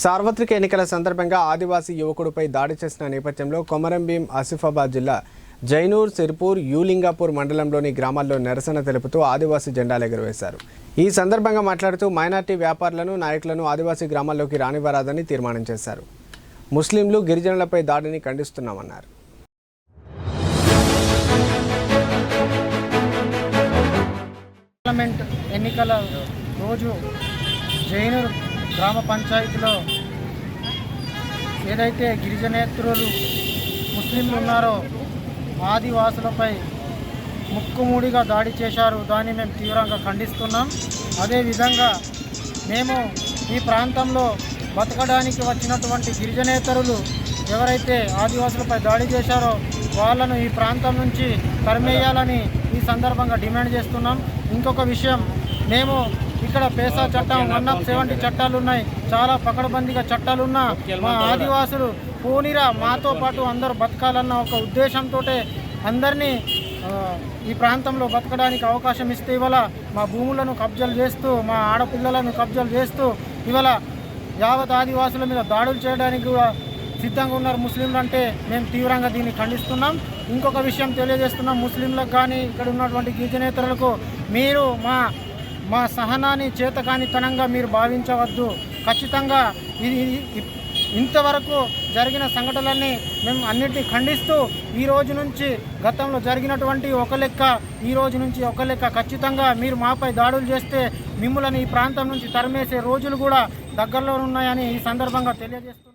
సార్వత్రిక ఎన్నికల సందర్భంగా ఆదివాసీ యువకుడిపై దాడి చేసిన నేపథ్యంలో కొమరంభీం ఆసిఫాబాద్ జిల్లా జైనూర్ సిర్పూర్ యూలింగాపూర్ మండలంలోని గ్రామాల్లో నిరసన తెలుపుతూ ఆదివాసీ జెండాలు ఎగురవేశారు. ఈ సందర్భంగా మాట్లాడుతూ మైనార్టీ వ్యాపారులను నాయకులను ఆదివాసీ గ్రామాల్లోకి రానివ్వరాదని తీర్మానం చేశారు. ముస్లింలు గిరిజనులపై దాడిని ఖండిస్తున్నామన్నారు. పార్లమెంట్ ఎన్నికల రోజు జైనూర్ గ్రామ పంచాయతీలో ఏదైతే గిరిజనేతరులు ముస్లింలు ఉన్నారో ఆదివాసులపై ముక్కుముడిగా దాడి చేశారు. దాన్ని మేము తీవ్రంగా ఖండిస్తున్నాం. అదేవిధంగా మేము ఈ ప్రాంతంలో బతకడానికి వచ్చినటువంటి గిరిజనేతరులు ఎవరైతే ఆదివాసులపై దాడి చేశారో వాళ్ళను ఈ ప్రాంతం నుంచి తరిమేయాలని ఈ సందర్భంగా డిమాండ్ చేస్తున్నాం. ఇంకొక విషయం మేము ఇక్కడ పేసా చట్టం వన్ ఆఫ్ సెవెంటీ చట్టాలు ఉన్నాయి. చాలా పకడబందీగా చట్టాలు ఉన్నా మా ఆదివాసులు పోనీరా మాతో పాటు అందరూ బతకాలన్న ఒక ఉద్దేశంతో అందరినీ ఈ ప్రాంతంలో బతకడానికి అవకాశం ఇస్తే ఇవాళ మా భూములను కబ్జాలు చేస్తూ మా ఆడపిల్లలను కబ్జాలు చేస్తూ ఇవాళ యావత్ ఆదివాసుల మీద దాడులు చేయడానికి కూడా సిద్ధంగా ఉన్నారు ముస్లింలు అంటే మేము తీవ్రంగా దీన్ని ఖండిస్తున్నాం. ఇంకొక విషయం తెలియజేస్తున్నాం ముస్లింలకు కానీ ఇక్కడ ఉన్నటువంటి గిరిజనేతరులకు. మీరు మా మా సహనాన్ని చేతకానితనంగా మీరు భావించవద్దు. ఖచ్చితంగా ఇది ఇంతవరకు జరిగిన సంఘటనలన్నీ మేము అన్నిటినీ ఖండిస్తూ ఈ రోజు నుంచి గతంలో జరిగినటువంటి ఒక లెక్క ఈ రోజు నుంచి ఒక లెక్క ఖచ్చితంగా మీరు మాపై దాడులు చేస్తే మిమ్మల్ని ఈ ప్రాంతం నుంచి తరిమేసే రోజులు కూడా దగ్గరలో ఉన్నాయని ఈ సందర్భంగా తెలియజేస్తూ